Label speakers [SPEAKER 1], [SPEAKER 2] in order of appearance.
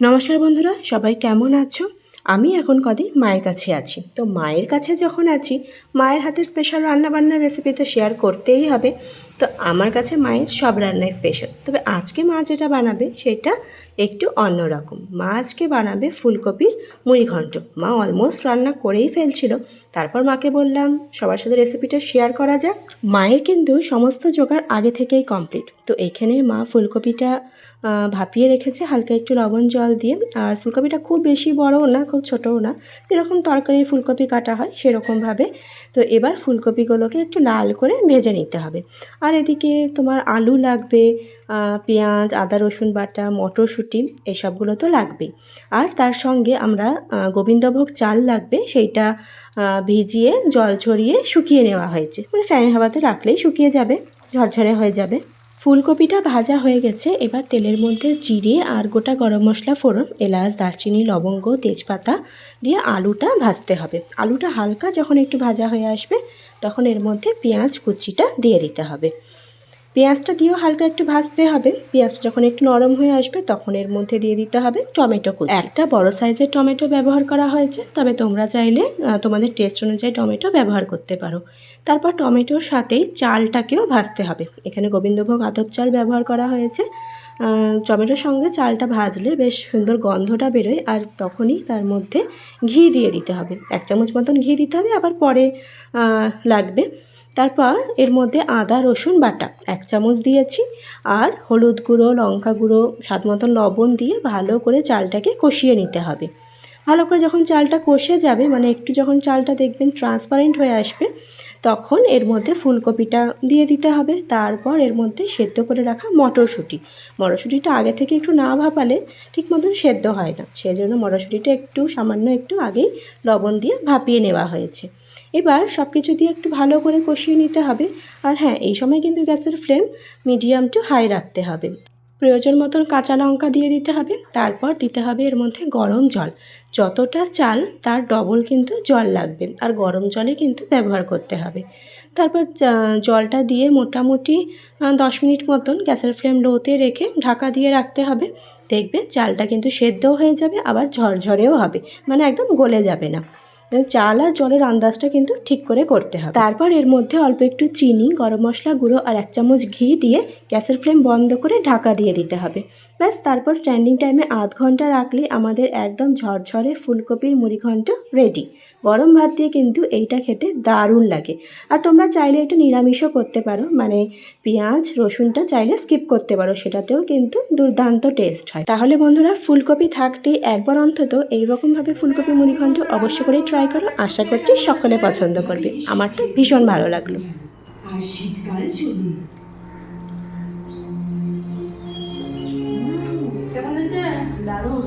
[SPEAKER 1] নমস্কার বন্ধুরা সবাই কেমন আছো? আমি এখন কদিন মায়ের কাছে আছি। তো মায়ের কাছে যখন আছি, মায়ের হাতের স্পেশাল রান্নাবান্নার রেসিপি তো শেয়ার করতেই হবে। তো আমার কাছে মায়ের সব রান্নাই স্পেশাল তবে আজকে মা যেটা বানাবে, সেটা একটু অন্যরকম মা আজকে বানাবে ফুলকপির মুড়ি ঘন্ট। মা অলমোস্ট রান্না করেই ফেলছিল। তারপর মাকে বললাম, সবার সাথে রেসিপিটা শেয়ার করা যাক। মায়ের কিন্তু সমস্ত জোগাড় আগে থেকেই কমপ্লিট তো এখানে মা ফুলকপিটা ভাপিয়ে রেখেছে হালকা একটু লবণ জল দিয়ে। আর ফুলকপিটা খুব বেশি বড়ও না, খুব ছোটও না, যেরকম তরকারি ফুলকপি কাটা হয় সেরকমভাবে। তো এবার ফুলকপিগুলোকে একটু লাল করে ভেজে নিতে হবে। আর এদিকে তোমার আলু লাগবে পেঁয়াজ, আদা, রসুন বাটা, মটরশুঁটি, এসবগুলো তো লাগবেই। আর তার সঙ্গে আমরা গোবিন্দভোগ চাল লাগবে, সেইটা ভিজিয়ে জল ঝরিয়ে শুকিয়ে নেওয়া হয়েছে। মানে ফ্যানের হাওয়াতে রাখলেই শুকিয়ে যাবে, ঝরঝরে হয়ে যাবে। ফুলকপিটা ভাজা হয়ে গেছে। এবার তেলের মধ্যে জিরে আর গোটা গরম মশলা ফোড়ন, এলাচ, দারচিনি, লবঙ্গ, তেজপাতা দিয়ে আলুটা ভাজতে হবে। আলুটা হালকা যখন একটু ভাজা হয়ে আসবে, তখন এর মধ্যে পেঁয়াজ কুচিটা দিয়ে দিতে হবে। পেঁয়াজটা দিয়েও হালকা একটু ভাজতে হবে। পেঁয়াজটা যখন একটু নরম হয়ে আসবে, তখন এর মধ্যে দিয়ে দিতে হবে টমেটো কুচি। একটা বড় সাইজের টমেটো ব্যবহার করা হয়েছে, তবে তোমরা চাইলে তোমাদের টেস্ট অনুযায়ী টমেটো ব্যবহার করতে পারো। তারপর টমেটোর সাথেই চালটাকেও ভাজতে হবে। এখানে গোবিন্দভোগ আতর চাল ব্যবহার করা হয়েছে। টমেটোর সঙ্গে চালটা ভাজলে বেশ সুন্দর গন্ধটা বেরোয়, আর তখনই তার মধ্যে ঘি দিয়ে দিতে হবে। এক চামচ মতন ঘি দিতে হবে, আবার পরে লাগবে। তারপর এর মধ্যে আদা, রসুন বাটা এক চামচ দিয়েছি আর হলুদ গুঁড়ো, লঙ্কা গুঁড়ো, স্বাদ মতন লবণ দিয়ে ভালো করে চালটাকে কষিয়ে নিতে হবে। ভালো করে যখন চালটা কষে যাবে মানে একটু যখন চালটা দেখবেন ট্রান্সপারেন্ট হয়ে আসবে, তখন এর মধ্যে ফুলকপিটা দিয়ে দিতে হবে। তারপর এর মধ্যে সেদ্ধ করে রাখা মটরশুঁটি। মটরশুঁটিটা আগে থেকে একটু না ভাপালে ঠিক মতন সেদ্ধ হয় না। সেই জন্য মটরশুঁটিটা একটু, সামান্য একটু আগেই লবণ দিয়ে ভাপিয়ে নেওয়া হয়েছে। এবার সব কিছু দিয়ে একটু ভালো করে কষিয়ে নিতে হবে। আর হ্যাঁ এই সময় কিন্তু গ্যাসের ফ্লেম মিডিয়াম টু হাই রাখতে হবে। প্রয়োজন মতন কাঁচা লঙ্কা দিয়ে দিতে হবে, তারপর দিতে হবে এর মধ্যে গরম জল। যতটা চাল, তার ডবল কিন্তু জল লাগবে, আর গরম জলে কিন্তু ব্যবহার করতে হবে। তারপর জলটা দিয়ে মোটামুটি দশ মিনিট মতন গ্যাসের ফ্লেম লোতে রেখে ঢাকা দিয়ে রাখতে হবে। দেখবে চালটা কিন্তু সেদ্ধও হয়ে যাবে, আবার ঝরঝরেও হবে মানে একদম গলে যাবে না। চাল আর জলের আন্দাজটা কিন্তু ঠিক করে করতে হবে। তারপর এর মধ্যে অল্প একটু চিনি, গরম মশলা গুঁড়ো আর এক চামচ ঘি দিয়ে গ্যাসের ফ্লেম বন্ধ করে ঢাকা দিয়ে দিতে হবে। ব্যাস, তারপর স্ট্যান্ডিং টাইমে আধ ঘণ্টা রাখলে আমাদের একদম ঝরঝরে ফুলকপির মুড়ি ঘন্ট রেডি গরম ভাত দিয়ে কিন্তু এইটা খেতে দারুণ লাগে। আর তোমরা চাইলে এটা নিরামিষও করতে পারো মানে পেঁয়াজ, রসুনটা চাইলে স্কিপ করতে পারো, সেটাতেও কিন্তু দুর্দান্ত টেস্ট হয়। তাহলে বন্ধুরা, ফুলকপি থাকতে একবার অন্তত এইরকমভাবে ফুলকপি মুড়ি ঘন্ট অবশ্য করেই ট্রাই করো আশা করছি সকলে পছন্দ করবে। আমার তো ভীষণ ভালো লাগল।
[SPEAKER 2] শীতকাল দারুণ।